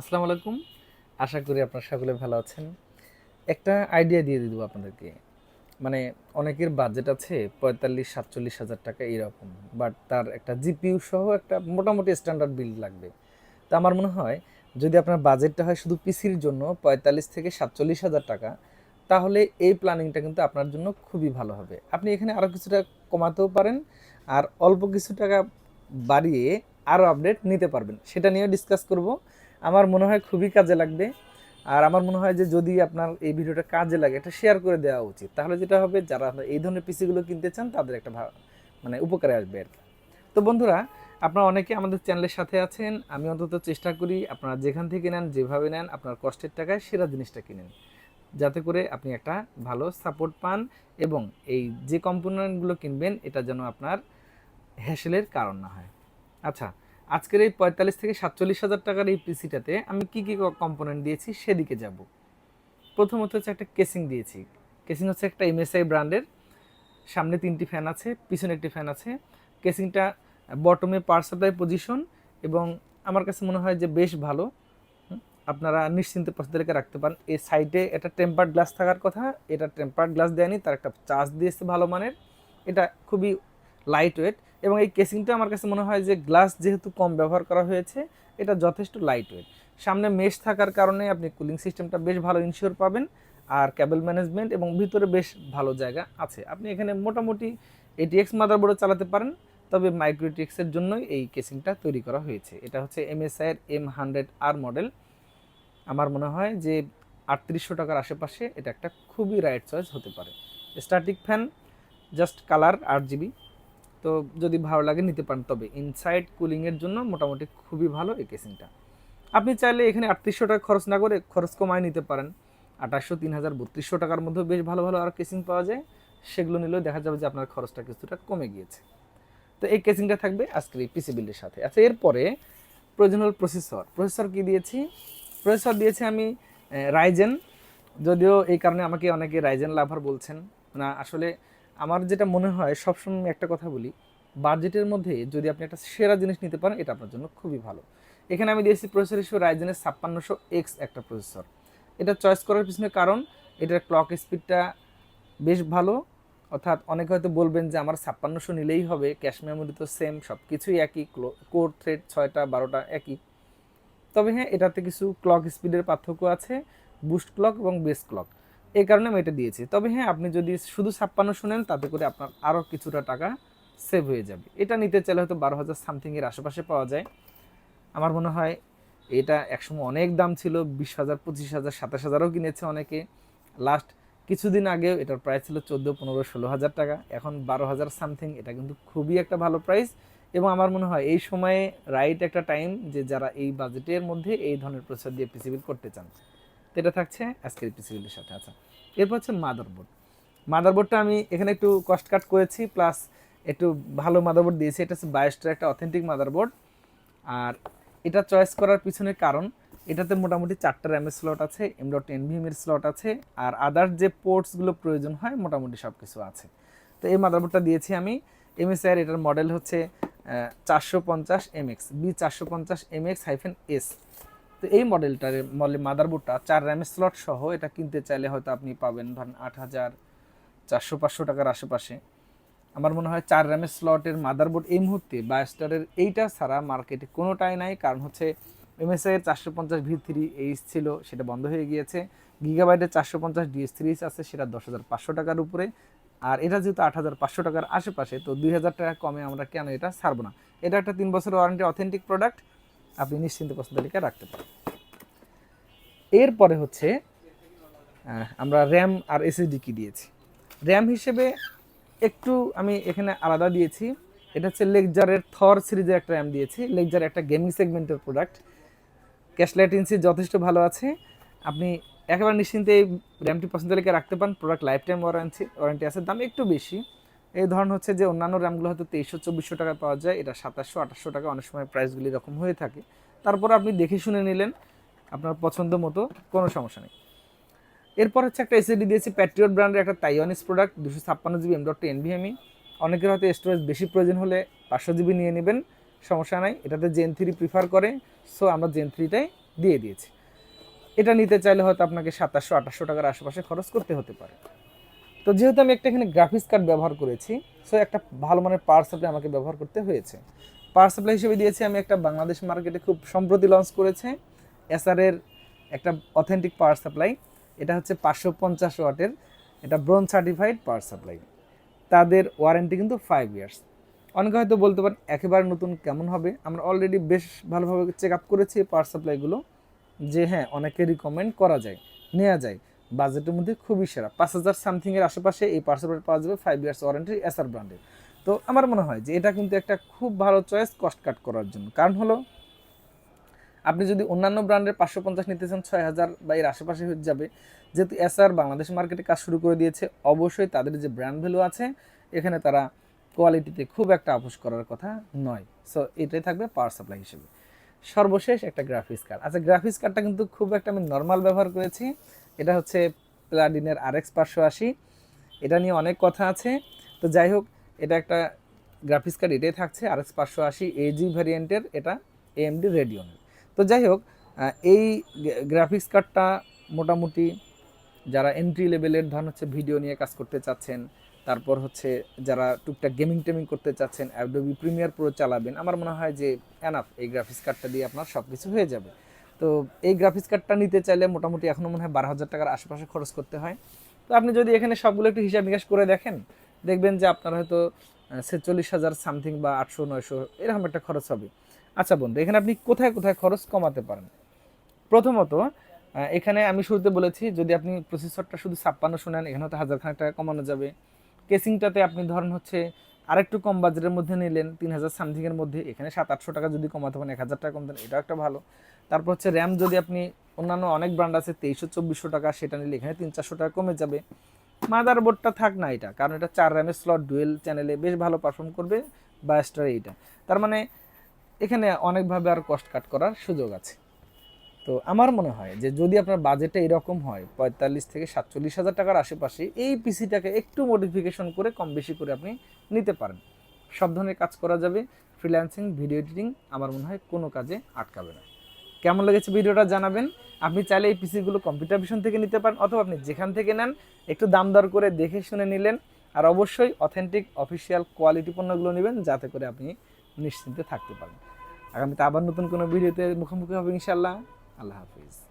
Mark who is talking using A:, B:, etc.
A: আসসালামু আলাইকুম। আশা করি আপনারা সকলে ভালো আছেন। একটা আইডিয়া দিয়ে দিব আপনাদেরকে। মানে অনেকের বাজেট আছে পঁয়তাল্লিশ, সাতচল্লিশ হাজার টাকা এরকম বাট তার একটা জিপিইউ সহ একটা মোটামুটি স্ট্যান্ডার্ড বিল্ড লাগবে। তো আমার মনে হয়, যদি আপনার বাজেটটা হয় শুধু পিসির জন্য পঁয়তাল্লিশ থেকে সাতচল্লিশ হাজার টাকা, তাহলে এই প্ল্যানিংটা কিন্তু আপনার জন্য খুবই ভালো হবে। আপনি এখানে আরও কিছুটা কমাতেও পারেন, আর অল্প কিছু টাকা বাড়িয়ে আরও আপডেট নিতে পারবেন। সেটা নিয়ে ডিসকাস করব। আমার মনে হয় খুবই কাজে লাগবে। আর আমার মনে হয় যে যদি আপনার এই ভিডিওটা কাজে লাগে, এটা শেয়ার করে দেওয়া উচিত। তাহলে যেটা হবে, যারা এই ধরনের পিসিগুলো কিনতে চান, তাদের একটা মানে উপকারে আসবে আর কি। তো বন্ধুরা, আপনারা অনেকে আমাদের চ্যানেলের সাথে আছেন। আমি অন্তত চেষ্টা করি আপনারা যেখান থেকে নেন, যেভাবে নেন, আপনার কষ্টের টাকায় সেরা জিনিসটা কিনেন। যাতে করে আপনি একটা ভালো সাপোর্ট পান এবং এই যে কম্পোনেন্টগুলো কিনবেন, এটা যেন আপনার হ্যাসেলের কারণ না হয়। আচ্ছা আজকের এই পঁয়তাল্লিশ থেকে সাতচল্লিশ হাজার টাকার এই পিসিটাতে আমি কি কি কম্পোনেন্ট দিয়েছি সেদিকে যাব। প্রথমত হচ্ছে একটা কেসিং দিয়েছি। কেসিং হচ্ছে একটা এমএসআই ব্র্যান্ডের সামনে তিনটি ফ্যান আছে, পিছনে একটি ফ্যান আছে। কেসিংটা বটমে পাওয়ার সাপ্লাই পজিশন এবং আমার কাছে মনে হয় যে বেশ ভালো। আপনারা নিশ্চিন্তে পছন্দের রাখতে পারেন। এই সাইডে এটা টেম্পার্ড গ্লাস থাকার কথা, এটা টেম্পার্ড গ্লাস দেয়নি, তার একটা চার্জ দিয়েছে ভালো মানের। এটা খুবই লাইট ওয়েট এবং এই কেসিংটা আমার কাছে মনে হয় যে গ্লাস যেহেতু কম ব্যবহার করা হয়েছে, এটা যথেষ্ট লাইট ওয়েট সামনে মেশ থাকার কারণে আপনি কুলিং সিস্টেমটা বেশ ভালো ইনশিওর পাবেন, আর ক্যাবেল ম্যানেজমেন্ট এবং ভিতরে বেশ ভালো জায়গা আছে। আপনি এখানে মোটামুটি এটিএক্স মাদারবোর্ডও চালাতে পারেন, তবে মাইক্রোটিক্সের জন্যই এই কেসিংটা তৈরি করা হয়েছে। এটা হচ্ছে এমএসআইয়ের এম হান্ড্রেড আর মডেল আমার মনে হয় যে আটত্রিশশো টাকার আশেপাশে এটা একটা খুবই রাইট চয়েস হতে পারে। স্ট্যাটিক ফ্যান জাস্ট কালার আট জিবি তো যদি ভালো লাগে নিতে পারেন। তবে ইনসাইড কুলিংয়ের জন্য মোটামুটি খুবই ভালো এই কেসিংটা আপনি চাইলে এখানে আটত্রিশশো টাকা খরচ না করে খরচ কমায় নিতে পারেন। আঠাশশো তিন হাজার বত্রিশশো টাকার মধ্যে বেশ ভালো ভালো আর কেসিং পাওয়া যায়। সেগুলো নিলেও দেখা যাবে যে আপনার খরচটা কিছুটা কমে গিয়েছে। তো এই কেসিংটা থাকবে আজকের এই পিসি বিল্ডের সাথে। আচ্ছা এরপরে প্রয়োজনাল প্রসেসর প্রসেসর কি দিয়েছি? প্রসেসর দিয়েছি আমি রাইজেন যদিও এই কারণে আমাকে অনেকে রাইজেন লাভার বলছেন। না আসলে আমার যেটা মনে হয়, সবসময় একটা কথা বলি, বাজেটের মধ্যে যদি আপনি একটা সেরা জিনিস নিতে পারেন, এটা আপনার জন্য খুবই ভালো। এখানে আমি দিয়েছি প্রসেসর হিসেবে রাইজেনের ছাপ্পান্নশো এক্স একটা প্রসেসর এটা চয়েস করার পিছনে কারণ, এটার ক্লক স্পিডটা বেশ ভালো। অর্থাৎ অনেকে হয়তো বলবেন যে আমার ছাপ্পান্নশো নিলেই হবে ক্যাশ মেমোরি তো সেম সব কিছুই একই কোর থ্রেড ছয়টা, বারোটা একই। তবে হ্যাঁ এটাতে কিছু ক্লক স্পিডের পার্থক্য আছে বুস্ট ক্লক এবং বেস ক্লক এই কারণে আমি এটা দিয়েছি। তবে হ্যাঁ আপনি যদি শুধু ছাপ্পান্ন শুনেন, তাতে করে আপনার আরও কিছুটা টাকা সেভ হয়ে যাবে। এটা নিতে চাইলে হয়তো বারো হাজার সামথিংয়ের আশেপাশে পাওয়া যায়। আমার মনে হয় এটা একসময় অনেক দাম ছিল, বিশ হাজার, পঁচিশ হাজার, সাতাশ হাজারও কিনেছে অনেকে। লাস্ট কিছুদিন আগেও এটার প্রাইস ছিল চোদ্দ, পনেরো, ষোলো হাজার টাকা। এখন বারো হাজার সামথিং এটা কিন্তু খুবই একটা ভালো প্রাইস এবং আমার মনে হয় এই সময়ে রাইট একটা টাইম যে যারা এই বাজেটের মধ্যে এই ধরনের প্রসেসর দিয়ে পিসিবিল করতে চান। এটা থাকছে আজকের পিসিবিলের সাথে। আচ্ছা এরপর হচ্ছে মাদারবোর্ড মাদারবোর্ডটা আমি এখানে একটু কস্ট কাট করেছি প্লাস একটু ভালো মাদারবোর্ড দিয়েছি। এটা হচ্ছে বায়োস্টার একটা অথেন্টিক মাদারবোর্ড আর এটা চয়েস করার পিছনে কারণ, এটাতে মোটামুটি চারটা র্যামের স্লট আছে এম ডট এনভিএমের স্লট আছে, আর আদার্স যে পোর্টসগুলো প্রয়োজন হয়, মোটামুটি সব কিছু আছে। তো এই মাদারবোর্ডটা দিয়েছি আমি। এমএসআইয়ের এটার মডেল হচ্ছে চারশো পঞ্চাশ এমএক্স বি চারশো পঞ্চাশ এমএক্স হাইফেন এস তো এই মডেলটার মাদারবোর্ডটা চার র্যামের স্লট সহ এটা কিনতে চাইলে হয়তো আপনি পাবেন ধরেন আট হাজার চারশো, পাঁচশো টাকার আশেপাশে। আমার মনে হয় চার র্যামের স্লটের মাদারবোর্ড এই মুহূর্তে বায়োস্টারের এইটা ছাড়া মার্কেটে কোনোটাই নাই। কারণ হচ্ছে এমএসআই এর চারশো পঞ্চাশ ভি থ্রি এইচ ছিল, সেটা বন্ধ হয়ে গিয়েছে। গিগাবাইটের চারশো পঞ্চাশ ডিএস থ্রি আছে, সেটা দশ হাজার পাঁচশো টাকার উপরে। আর এটা যেহেতু আট হাজার পাঁচশো টাকার আশেপাশে, তো দুই হাজার টাকা কমে আমরা কেন এটা ছাড়বো না? এটা একটা তিন বছর ওয়ারেন্টি অথেন্টিক প্রোডাক্ট আপনি নিশ্চিন্তে পছন্দ তালিকায় রাখতে পারেন। এরপরে হচ্ছে আমরা র্যাম আর এসএসডি কি দিয়েছি? র্যাম হিসেবে একটু আমি এখানে আলাদা দিয়েছি। এটা হচ্ছে লেকজারের থর সিরিজের একটা র্যাম দিয়েছি। লেকজার একটা গেমিং সেগমেন্টের প্রোডাক্ট। ক্যাশ ল্যাটেন্সি যথেষ্ট ভালো আছে। আপনি একেবারে নিশ্চিন্তে এই র্যামটি পছন্দ লেগে রাখতে পারেন? Product lifetime warranty warranty আছে, দাম একটু বেশি। এই ধরন হচ্ছে যে অন্যান্য র্যামগুলো হয়তো তেইশশো, চব্বিশশো টাকায় পাওয়া যায়। এটা সাতাশশো, আঠাশশো টাকা অনেক সময় প্রাইসগুলি এরকম হয়ে থাকে। তারপর আপনি দেখে শুনে নিলেন আপনার পছন্দ মতো, কোনো সমস্যা নেই। এরপর হচ্ছে একটা এসএডি দিয়েছি প্যাট্রিয়ট ব্র্যান্ডের একটা তাইওয়ানিস প্রোডাক্ট দুশো ছাপ্পান্ন জিবি এম ডট এনভিএমই অনেকের হয়তো স্টোরেজ বেশি প্রয়োজন হলে পাঁচশো জিবি নিয়ে নেবেন, সমস্যা নাই। এটাতে জেন থ্রি প্রিফার করে সো আমরা জেন থ্রিটাই দিয়ে দিয়েছি। এটা নিতে চাইলে হয়তো আপনাকে সাতাশশো, আঠাশশো টাকার আশেপাশে খরচ করতে হতে পারে। তো যেহেতু আমি একটা এখানে গ্রাফিক্স কার্ড ব্যবহার করেছি সো একটা ভালো মানের পাওয়ার সাপ্লাই আমাকে ব্যবহার করতে হয়েছে। পাওয়ার সাপ্লাই হিসেবে দিয়েছি আমি একটা বাংলাদেশ মার্কেটে খুব সম্প্রতি লঞ্চ করেছে এসআরের একটা অথেন্টিক পাওয়ার সাপ্লাই এটা হচ্ছে পাঁচশো পঞ্চাশ ওয়াটের, এটা ব্রোন সার্টিফাইড পাওয়ার সাপ্লাই তাদের ওয়ারেন্টি কিন্তু ফাইভ ইয়ার্স অনেকে হয়তো বলতে পারেন, একেবারে নতুন কেমন হবে? আমরা অলরেডি বেশ ভালোভাবে চেক আপ করেছি পাওয়ার সাপ্লাইগুলো যে হ্যাঁ অনেকে রিকমেন্ড করা যায় নেওয়া যায়। বাজেটের মধ্যে খুবই সেরা। পাঁচ হাজার সামথিংয়ের আশেপাশে এই পাওয়ার সাপ্লাই পাওয়া যাবে ফাইভ ইয়ার্স ওয়ারেন্টি এসআর ব্র্যান্ডের তো আমার মনে হয় যে এটা কিন্তু একটা খুব ভালো চয়েস কস্ট কাট করার জন্য। কারণ হলো, আপনি যদি অন্যান্য ব্র্যান্ডের পাঁচশো পঞ্চাশ নিতে চান, ছয় হাজার বা এর আশেপাশে হয়ে যাবে। যেহেতু এসআর বাংলাদেশ মার্কেটে কাজ শুরু করে দিয়েছে, অবশ্যই তাদের যে ব্র্যান্ড ভ্যালু আছে, এখানে তারা কোয়ালিটিতে খুব একটা আপোষ করার কথা নয়। সো এটাই থাকবে পাওয়ার সাপ্লাই হিসেবে। সর্বশেষ একটা গ্রাফিক্স কার্ড আচ্ছা গ্রাফিক্স কার্ডটা কিন্তু খুব একটা আমি নর্মাল ব্যবহার করেছি। এটা হচ্ছে প্লাডিনের আর এক্স পাঁচশো আশি। এটা নিয়ে অনেক কথা আছে। তো যাই হোক, এটা একটা গ্রাফিক্স কার্ড এটাই থাকছে আর এক্স পাঁচশো আশি এজি ভ্যারিয়েন্টের এটা এএমডি রেডিয়নের তো যাই হোক এই গ্রাফিক্স কার্ডটা মোটামুটি যারা এন্ট্রি লেভেলের ধরন হচ্ছে ভিডিও নিয়ে কাজ করতে চাচ্ছেন তারপর হচ্ছে যারা টুকটাক গেমিং টেমিং করতে চাচ্ছেন অ্যাডোবি প্রিমিয়ার প্রো চালাবেন, আমার মনে হয় যে এনাফ এই গ্রাফিক্স কার্ডটা দিয়ে আপনার সব কিছু হয়ে যাবে। তো এই গ্রাফিক্স কার্ডটা নিতে চাইলে মোটামুটি এখনও মনে হয় বারো হাজার টাকার আশেপাশে খরচ করতে হয়। তো আপনি যদি এখানে সবগুলো একটু হিসাব নিকাশ করে দেখেন, দেখবেন যে আপনার হয়তো ছেচল্লিশ হাজার সামথিং বা আটশো, নয়শো এরকম একটা খরচ হবে। আচ্ছা বন্ধু, এখানে আপনি কোথায় কোথায় খরচ কমাতে পারেন? প্রথমত এখানে আমি শুরুতে বলেছি, যদি আপনি প্রসেসরটা শুধু ছাপ্পান্ন শোনেন, এখানে হয়তো হাজার খানেক টাকা কমানো যাবে। কেসিংটাতে আপনি ধরেন হচ্ছে আরেকটু কম বাজেটের মধ্যে নিলেন তিন হাজার সামথিংয়ের মধ্যে, এখানে সাত, আটশো টাকা যদি কমাতে পারেন, এক হাজার টাকা কমতেন এটাও একটা ভালো। তারপর হচ্ছে র্যাম যদি আপনি অন্যান্য অনেক ব্র্যান্ড আছে, তেইশশো, চব্বিশশো টাকা সেটা নিলে এখানে তিন, চারশো টাকা কমে যাবে। মাদার বোর্ডটা থাক না এটা, কারণ এটা চার র্যামের স্লট ডুয়েল চ্যানেলে বেশ ভালো পারফর্ম করবে বায়াস্টার এইটা। তার মানে এখানে অনেকভাবে আর কস্ট কাট করার সুযোগ আছে। তো আমার মনে হয় যে যদি আপনার বাজেটটা এরকম হয়, পঁয়তাল্লিশ থেকে সাতচল্লিশ হাজার টাকার আশেপাশে, এই পিসিটাকে একটু মডিফিকেশন করে কম বেশি করে আপনি নিতে পারেন। সব ধরনের কাজ করা যাবে ফ্রিল্যান্সিং ভিডিও এডিটিং আমার মনে হয় কোনো কাজে আটকাবে না। কেমন লেগেছে ভিডিওটা জানাবেন। আপনি চাইলে এই পিসিগুলো কম্পিউটার ভিশন থেকে নিতে পারেন, অথবা আপনি যেখান থেকে নেন, একটু দাম দর করে দেখে শুনে নিলেন, আর অবশ্যই অথেন্টিক অফিসিয়াল কোয়ালিটি পণ্যগুলো নেবেন, যাতে করে আপনি নিশ্চিন্তে থাকতে পারেন। আগামীতে আবার নতুন কোনো ভিডিওতে মুখোমুখি হবে ইনশাল্লাহ আল্লাহ হাফিজ।